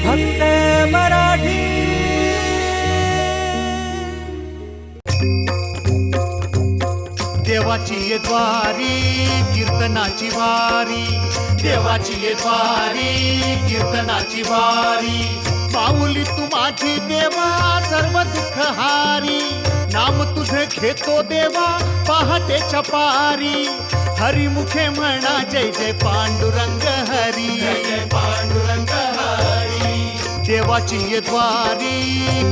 फक्त मराठी. देवाची ये द्वारी कीर्तनाची वारी. देवाची ये द्वारी कीर्तनाची वारी. माऊली तू माझी देवा सर्व दुःख हारी. नाम तुझे घेतो देवा पहाटेच्या पारी हरिमुखे म्हणा जय जय पांडुरंग हरी. जय जय पांडुरंग हरी देवाची द्वारी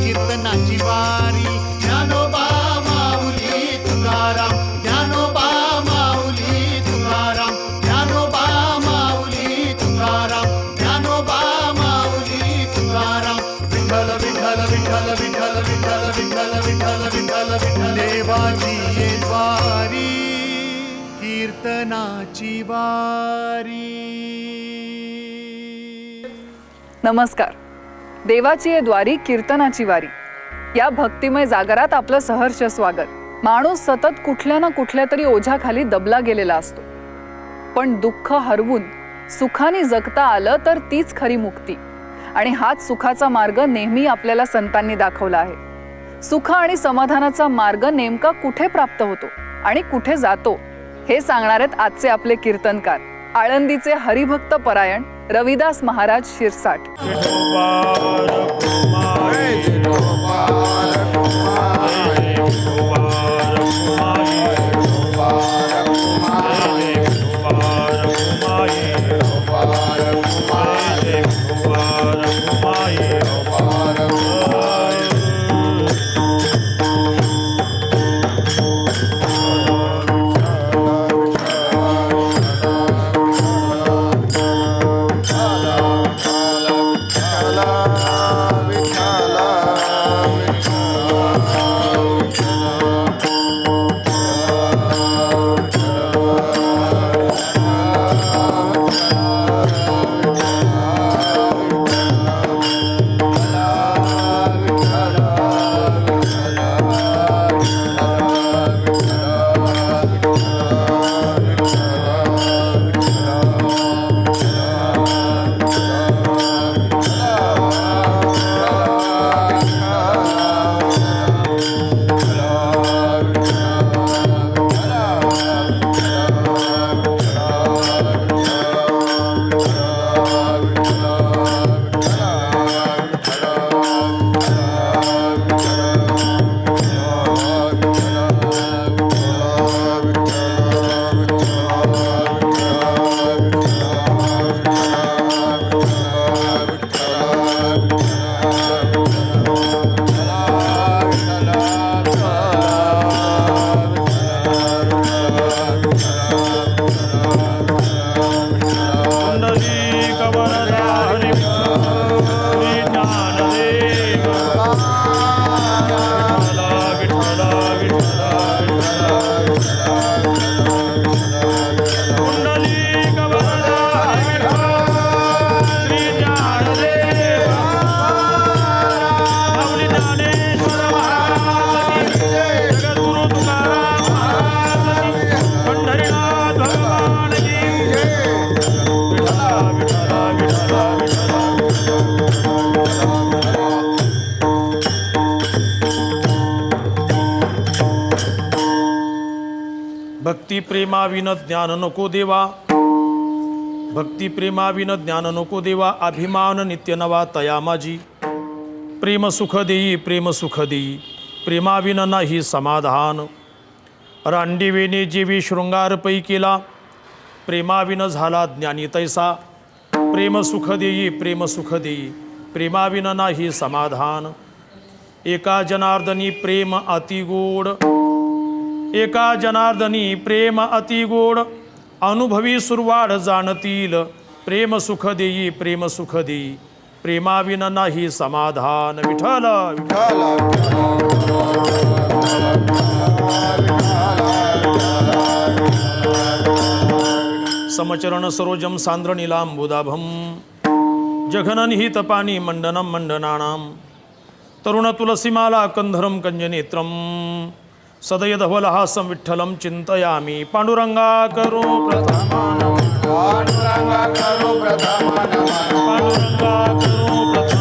कीर्तनाची वारी. ज्ञानोबा माऊली तुकाराम ज्ञानोबा माऊली तुकाराम. ज्ञानोबा माऊली तुकाराम ज्ञानोबा माऊली तुकाराम. विठ्ठल विठ्ठल विठ्ठल विठ्ठल विठ्ठल विठ्ठल विठ्ठल विठ्ठल विठ्ठल. देवाची द्वारी कीर्तनाची वारी. नमस्कार. देवाची ये द्वारी कीर्तनाची वारी. या भक्तिमय जागरात आपलं सहर्ष स्वागत. माणूस सतत कुठल्या ना कुठल्या तरी ओझ्याखाली दबला गेलेला असतो. पण दुःख हरवून सुखाने जगता आलं तर तीच खरी मुक्ती. आणि हाच सुखाचा मार्ग नेहमी आपल्याला संतांनी दाखवला आहे. सुख आणि समाधानाचा मार्ग नेमका कुठे प्राप्त होतो आणि कुठे जातो हे सांगणार आहेत आजचे आपले कीर्तनकार आळंदीचे हरिभक्त परायण रविदास महाराज शिरसाट. भक्ती प्रेमाविन ज्ञान नको देवा. भक्ती प्रेमाविन ज्ञान नको देवा. अभिमान नित्य नवा तया माझी. प्रेम सुख देई प्रेम सुख देई. प्रेमाविन नाही समाधान. रांडिवेने जेवी शृंगार पै केला. प्रेमाविन झाला ज्ञानी तैसा. प्रेम सुख देई प्रेम सुख देई. प्रेमाविन नाही समाधान. एका जनार्दनी प्रेम अतिगोड. एका जनार्दनी प्रेम अति गोड अनुभवी सुरवाड जाणतील. प्रेम सुख देई प्रेम सुख देई. प्रेमाविन नाही समाधान. विठल विठल समचरण सरोजम सांद्र नीलांबुदाभम जघननिहित पाणी मंडनम मंडनाणाम तरुण तुलसीमाला कंधरम कंजनेत्रम. सदय सदयधवलः संविठ्ठलं चिन्तयामि पाण्डुरङ्गा करो प्रथमानं पाण्डुरङ्गा करो प्रथमानं पाण्डुरङ्गा करो प्रथम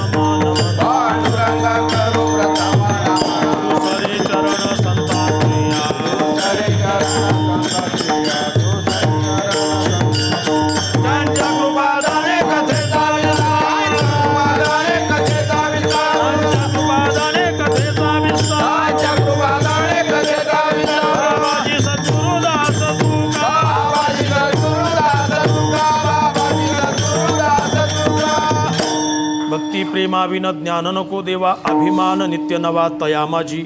प्रेमाविन ज्ञान नको देवा अभिमान नित्य नवा तया माझी.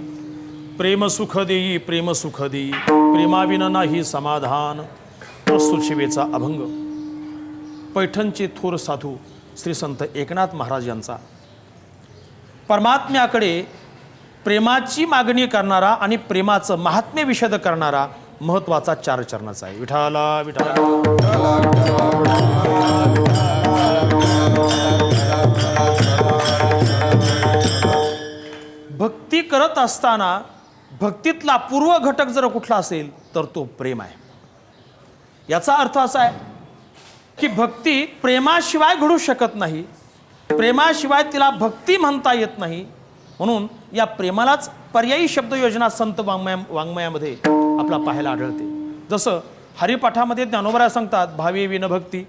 प्रेम सुख देई प्रेम सुख देई प्रेमाविन नाही समाधान. शिवेचा अभंग. पैठणचे थोर साधू श्री संत एकनाथ महाराज यांचा. परमात्म्याकडे प्रेमाची मागणी करणारा आणि प्रेमाचं महात्म्य विषद करणारा महत्त्वाचा चार चरणाचा आहे. विठाला विठाला करत असताना भक्तीतला पूर्व घटक जर कुठला असेल तर तो प्रेम आहे. याचा अर्थ असा आहे की भक्ती प्रेमाशिवाय घडू शकत नाही प्रेमाशिवाय तिला भक्ती म्हणता येत नाही. म्हणून या प्रेमालाच पर्यायी शब्द योजना संत वाङ्मया वाङ्मयामध्ये आपला पाहायला आढळते. जसं हरिपाठामध्ये ज्ञानोबरा सांगतात भावी विन भक्ती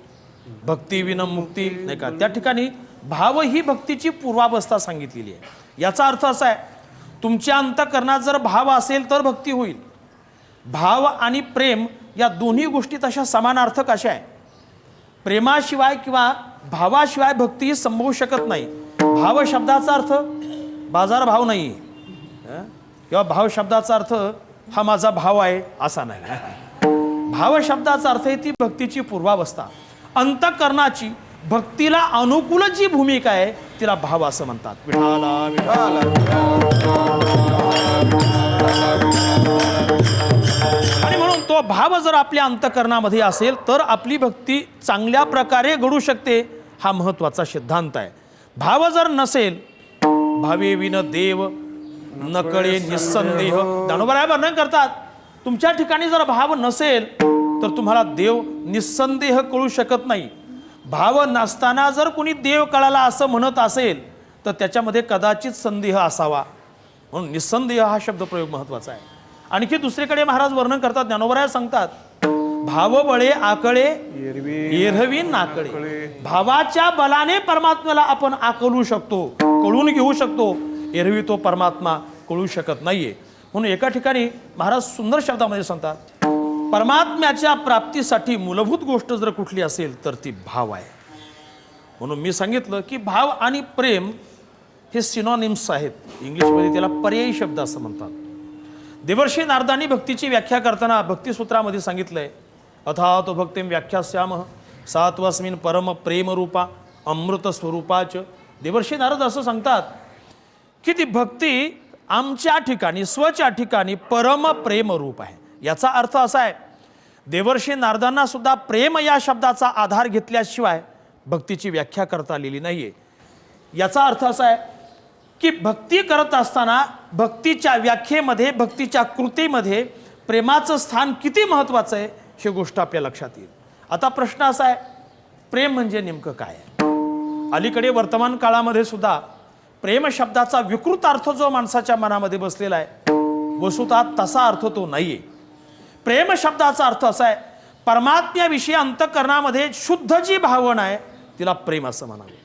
भक्ती विन मुक्ती नाही का? त्या ठिकाणी भाव ही भक्तीची पूर्वावस्था सांगितलेली आहे. याचा अर्थ असा आहे तुमच्या अंतकरणात जर भाव असेल तर भक्ती होईल. भाव आणि प्रेम या दोन्ही गोष्टी तशा समानार्थक अशा आहे प्रेमाशिवाय किंवा भावाशिवाय भक्ती ही संभवू शकत नाही. भाव शब्दाचा अर्थ बाजार भाव नाही किंवा भाव शब्दाचा अर्थ हा माझा भाव आहे असा नाही. भाव शब्दाचा अर्थ आहे ती भक्तीची पूर्वावस्था. अंतकरणाची भक्तीला अनुकूल जी भूमिका आहे तिला भाव असं म्हणतात. विठाला विठाला आणि म्हणून तो भाव जर आपल्या अंतकरणामध्ये असेल तर आपली भक्ती चांगल्या प्रकारे घडू शकते हा महत्त्वाचा सिद्धांत आहे. भाव जर नसेल भावे विन देव नकळे निस्संदेह दानोबराबर न करतात तुमच्या ठिकाणी जर भाव नसेल तर तुम्हाला देव निस्संदेह कळू शकत नाही. भाव नसताना जर कोणी देव कळाला असं म्हणत असेल तर त्याच्यामध्ये कदाचित संदेह असावा. म्हणून निस्संदेह हा शब्द प्रयोग महत्त्वाचा आहे. आणखी दुसरीकडे महाराज वर्णन करतात ज्ञानोबराय सांगतात भाव बळे आकळे एरवी नाकळे. भावाच्या बलाने परमात्म्याला आपण आकलू शकतो कळून घेऊ शकतो. एरवी तो परमात्मा कळू शकत नाहीये. म्हणून एका ठिकाणी महाराज सुंदर शब्दामध्ये सांगतात परमात्म्याच्या प्राप्तीसाठी मूलभूत गोष्ट जर कुठली असेल तर ती भाव आहे. म्हणून मी सांगितलं की भाव आणि प्रेम हे सिनॉनिम्स आहेत. इंग्लिशमध्ये त्याला पर्यायी शब्द असं म्हणतात. देवर्षी नारदानी भक्तीची व्याख्या करताना भक्तिसूत्रामध्ये सांगितलंय अथात भक्तीम व्याख्यास्याम सात्वस्मिन परम प्रेम रूपा अमृत स्वरूपाच देवर्षी नारद असं सांगतात की ती भक्ती आमच्या ठिकाणी स्वच्या ठिकाणी परम प्रेम रूप आहे. याचा अर्थ असा आहे देवर्षी नारदांना सुद्धा प्रेम या शब्दाचा आधार घेतल्याशिवाय भक्तीची व्याख्या करता आलेली नाहीये. याचा अर्थ असा आहे की भक्ती करत असताना भक्तीच्या व्याख्येमध्ये भक्तीच्या कृतीमध्ये प्रेमाचं स्थान किती महत्त्वाचं आहे ही गोष्ट आपल्या लक्षात येईल. आता प्रश्न असा आहे प्रेम म्हणजे नेमकं काय आहे? अलीकडे वर्तमान काळामध्ये सुद्धा प्रेम शब्दाचा विकृत अर्थ जो माणसाच्या मनामध्ये बसलेला आहे वसुतात तसा अर्थ तो नाही आहे प्रेम शब्दाचा अर्थ असा आहे परमात्म्याविषयी अंतकरणामध्ये शुद्ध जी भावना आहे तिला प्रेम असं म्हणावे.